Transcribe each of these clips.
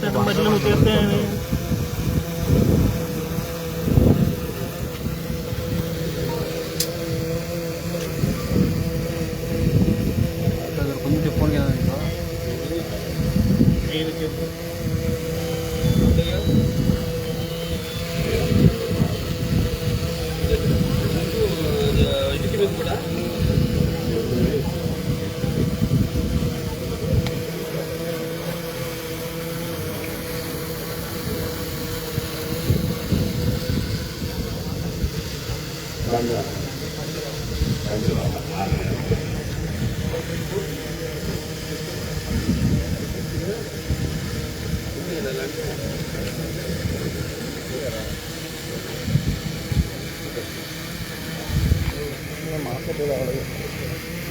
Tá tomando no? వందే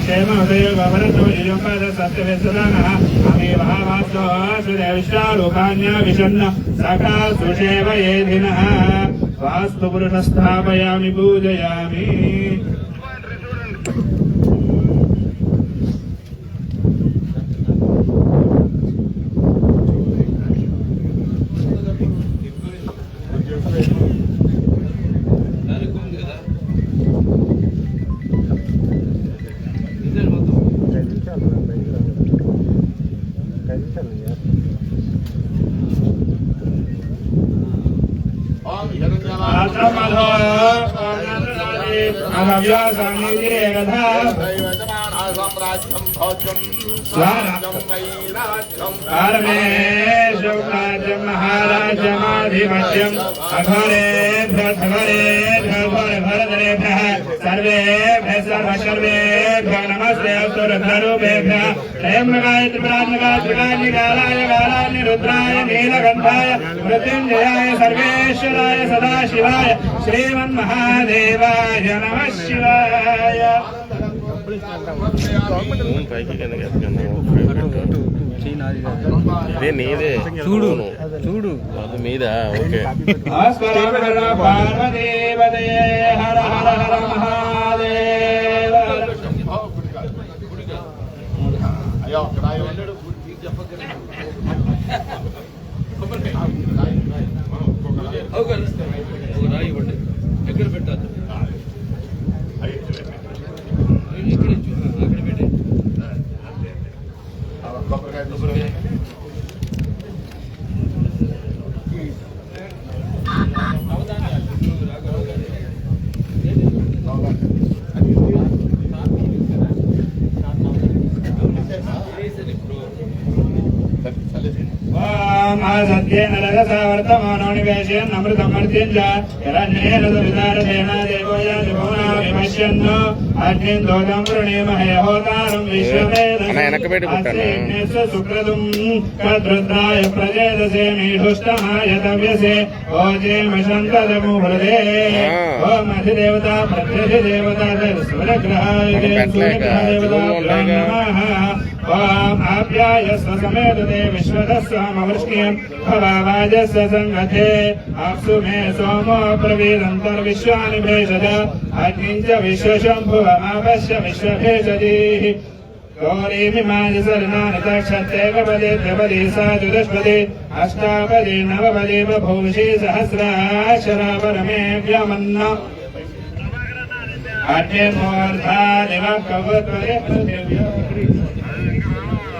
ఆమహాక్షేమ ఉదయ గవరతో యుగపద సత్యవేసదానః అమే మహావాస్తో సుదే విశ్వాలోకాన్య విషన్న సకా సుషేవయేధినః వాస్తు परमेश्वराज्यं महाराज्यमाधिपत्यम् अघोरेभ्य धवरेभ्य घोरभरधरेभ्यः सर्वे सर्वे नमस्ते। असुरधरूपेभ्यः త్రయంబకాయ త్రిపురాత్మకాయ త్రికాన్యకాలాయ కాలాన్య రుద్రాయ నీలకంఠాయ మృత్యుంజయాయ సర్వేశ్వరాయ సదాశివాయ శ్రీమన్మహాదేవాయ నమ శివాయ ఇదే నీదే చూడు చూడు అది మీద ఓకే భాస్కరం హర హర హర హర మహాదేవ ఓం సత్యేన వర్తమానో నివేశయన్ అమృతమర్త్యం చ హిరణ్యేన దురితారథేన దేవోయ దివోనా విమశ్యన్ అగ్నిం దోదం వృణీమహే హోతారం. అస్యేన్యస్య సుకృతం కద్రుద్రాయ ప్రజేదసే మీఢుష్టమాయ తవ్యసే ఓజేమ శంతదము హృదే ఆ. ఓం అధిదేవత ప్రత్యధిదేవత సూర్యగ్రహాయ మనం పెట్టలేక సూర్యగ్రహ దేవత దిగువ ఉండగా. నమః आप्यायस्व समेदते विश्वदस्वामवृष्णीम् भवावाजस्व सङ्गते मे सोमो ब्रवीदन्तर्विश्वानि भेषज। अग्निम् च विश्वशम्भुवमापश्य विश्वभेषजीः गौरीमिमाजसरणानि तक्षत्येव बले द्रवदे सा जुदस्पदे अष्टापदे नवबले बभूषि सहस्राशरा परमे व्यामन्न अग्निमूर्धा दिवः कवत्वरे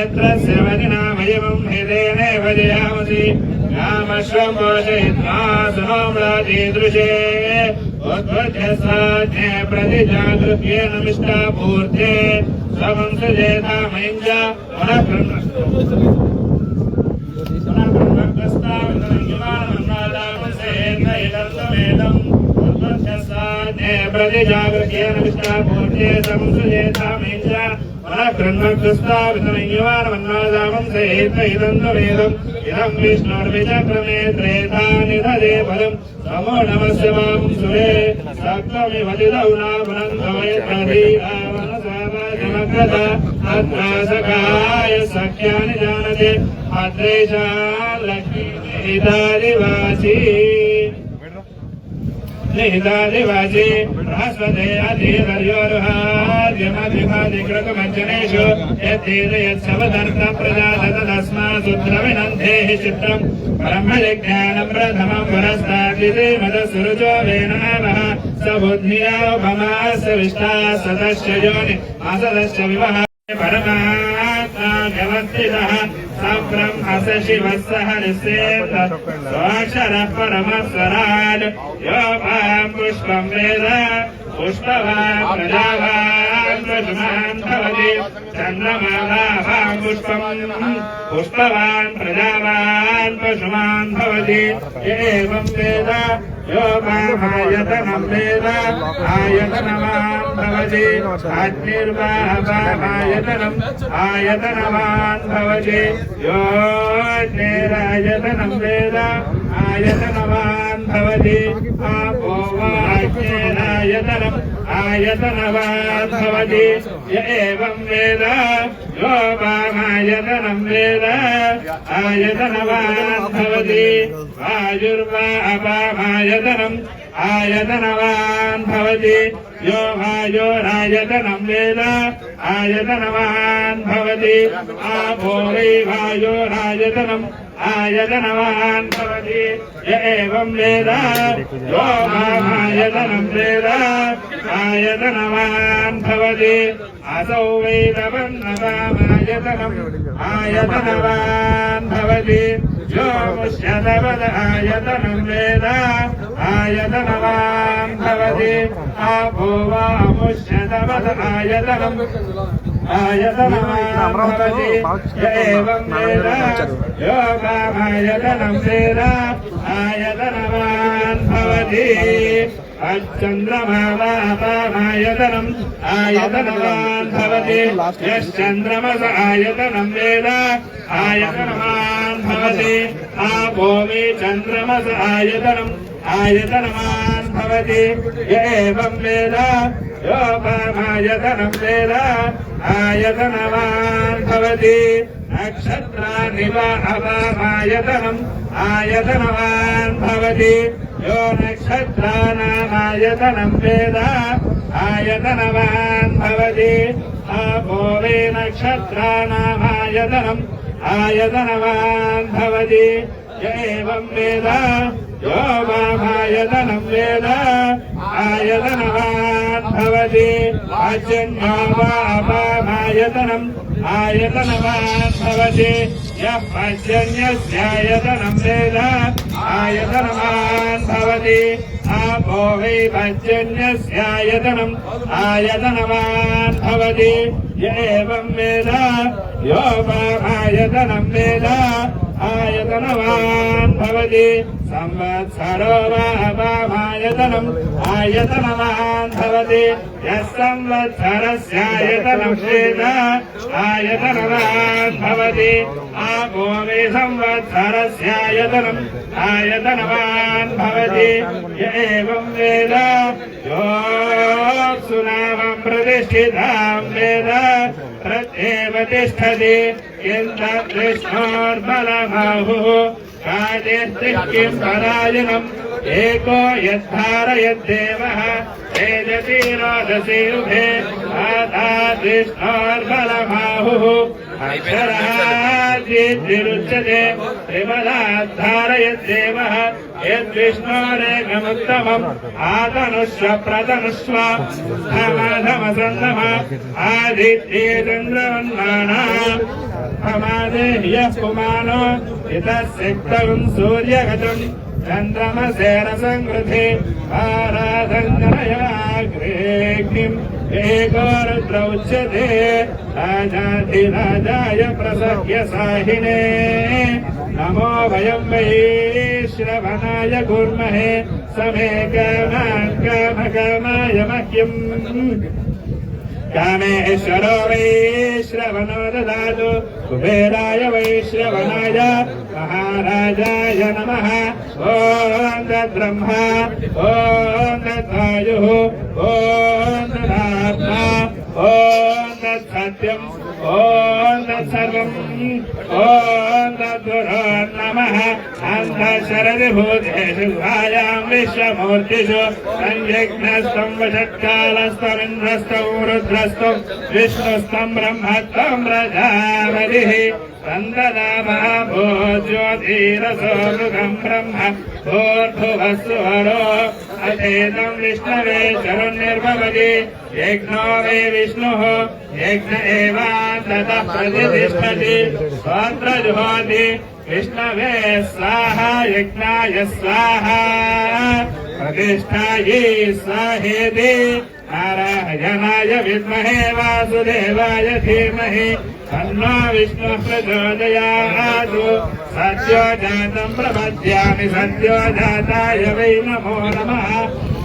यत्रस्य वदिनामयवम् हृदयनेव जयामसि रामश्वम् पोषयित्वा सुनोम्राजीदृशे उद्वध्यसाध्ये प्रतिजागृत्ये नमिष्टा पूर्ते। च पुनः प्रतिजागृत्ये नमिष्टा स्वं सजेता मयञ्ज पुनः ब्रह्मस्ताविदङ्गिवानमन्नादामं सेतैदन्तमेदम् इदं विष्णुर्विचक्रमे त्रेधा निधदे फलम् नमो नमस्य मां सुरे सप्तमिवदिदौ नामनन्दमयप्रधीरावनसावाजमकृत अत्रासकाय सख्यानि जानते अद्रेशा लक्ष्मीदादिवासी निहितादिवासी बृहस्पते विभाजिकृत मज्जनेषु यद्देशयत्सवदर्थं प्रजात तदस्मासुद्रविनन्धेः चित्रम् ब्रह्मजिज्ञानम् प्रथमम् पुरस्ताद्विमदसुरुचो वेणमः स बुद्धियापमास विष्टा स ब्रह्म स शिवः सह निषेधक्षरः परमः स्वरान् यो माम् पुष्पम् प्रजुमान् भवति चन्द्रमालाभां पुष्पम् पुष्पवान् प्रजावान् पशुमान् भवति एवं वेद यो मामायतनं वेद आयतनवान् भवति अग्निर्वाहवामायतनम् आयतनवान् भवति योऽग्निरायतनं वेद आयतनवान् भवति आपो वा अग्निरायतनम् आयतनवान् भवति य एवं वेद यो वामायतनं वेद आयतनवान् भवति वायुर्वा अपामायतनम् आयतनवान् भवति यो वायोरायतनं वेद आयतनवान् भवति आपो वै वायोरायतनम् आयतनवान् भवति य एवं वेद यो मामायतनं वेद आयतनवान् भवति असौ वैदवन्नवामायतनम् आयतनवान् भवति यो मुष्यतवद आयतनं वेद आयतनवान् भवति आपो वा मुष्यतवद आयतनम् అమరావతి యోగాయతనం సేనా ఆయతనవాన్ భవతి. చంద్రమావాపామాయతనం ఆయతనవాన్ భవతి. యశ్చంద్రమస ఆయతనం వేద ఆయతనవాన్ భవతి. ఆ భూమి చంద్రమస ఆయతనం ఆయతనవాన్ భవతి. ఏం వేద आयतनम् आयतनवान् भवति य एवं वेद यो पामायतनं वेद आयतनवान् भवति नक्षत्राणि वा अपामायतनम् आयतनवान् भवति यो नक्षत्राणामायतनं वेद आयतनवान् भवति आपो वे नक्षत्राणामायतनम् आयतनवान् भवति य एवं वेद यो वामायतनं वेद आयतनवान् भवति अजन्यो वा अपामायतनम् आयतनवान् भवति यः पर्जन्यस्यायतनं वेद आयतनवान् भवति आपो वै पर्जन्यस्यायतनम् आयतनवान् भवति य एवं वेद यो वामायतनं वेद आयतनवान् भवति संवत्सरो वा वामायतनम् आयतनवान् भवति यः संवत्सरस्यायतनं वेद आयतनवान् भवति आपो मे संवत्सरस्यायतनम् आयतनवान् भवति य एवं वेद योऽप्सुनामं प्रतिष्ठ प्रतिष्ठितां वेद प्रत्येव तिष्ठति किन्तद्विष्णोर्बलमाहुः काजेस्ति एको यद्धारयद्देवः तेजति रोदसी उभे आदाद्विष्णोर्बलमाहुः అక్షరాజ్యుచ్యతే త్రిపదాధారయద్దేవ యద్విష్ణోరేగముత్తమం ఆతనుష్వ ప్రతనుష్వ. ధమధమసన్నమ ఆదిత్యే చంద్రవన్నానా. ప్రమాదే హ్యః పుమానో ఇతసిక్తం సూర్యగజం. చంద్రమసేన సంగృతి ఆరాధనయాగ్రేగ్నిం ఏకో ఉచ్యతే. राजाधिराजाय प्रसह्य साहिने नमो वयं वै श्रवणाय कुर्महे समे कामान् कामकामाय मह्यम्। कामेश्वरो वै श्रवणो ददातु, कुबेराय वै श्रवणाय, महाराजाय नमः। ॐ तद्ब्रह्मा, ॐ तद्वायुः, ॐ तदात्मा, ॐ तत्सत्यम् ॐ तत्सर्वम् ॐ तद्गुरो नमः अन्धशरदिभूतेषु भायां विश्वमूर्तिषु संयज्ञस्तं वषट्कालस्तमिन्द्रस्तं रुद्रस्तं विष्णुस्तं ब्रह्मत्वं प्रजापतिः तन्ददामो ज्योतिरसो मृगं ब्रह्म भूर्भुवस्वरो अचेतं विष्णवे शरुन्निर्भवति यज्ञो वे विष्णुः। यज्ञ एवान्ततः प्रतिष्ठति। स्वात्रजुहोति। विष्णवे स्वाहा, यज्ञाय स्वाहा। प्रतिष्ठायै स्वाहेति। नारायणाय विद्महे वासुदेवाय धीमहि। तन्नो विष्णुः प्रचोदयात्। सद्यो जातं प्रपद्यामि सद्यो जाताय वै नमो नमः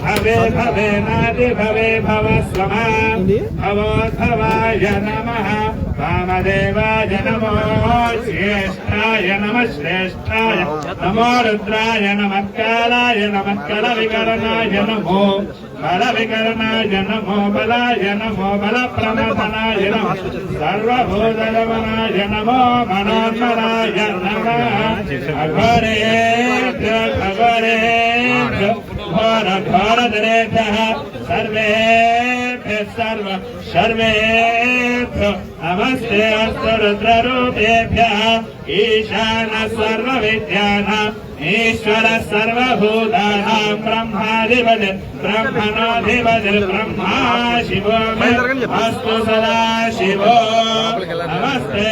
भवे भवे नादि भवे भव स्वमा भवोद्भवाय नमः वामदेवाय नमो श्रेष्ठाय नमः श्रेष्ठाय नमो रुद्राय नमः कालाय नमः कलविकरणाय नमो बलविकरणाय नमो बलाय नमो बलप्रमथनाय नमः सर्वभूतलवनाय नमो मनोन्मनाय नमः अघोरेभ्य अघोरेभ्य घोर घोरदरेभ्यः सर्वेभ्यः सर्व सर्वेभ्यो नमस्ते अस्तु रुद्ररूपेभ्यः ईशान सर्वविद्यानाम् ईश्वर सर्वभूतानां ब्रह्माधिपति ब्रह्मणोऽधिपति ब्रह्मा शिवो मे अस्तु सदा शिवो नमस्ते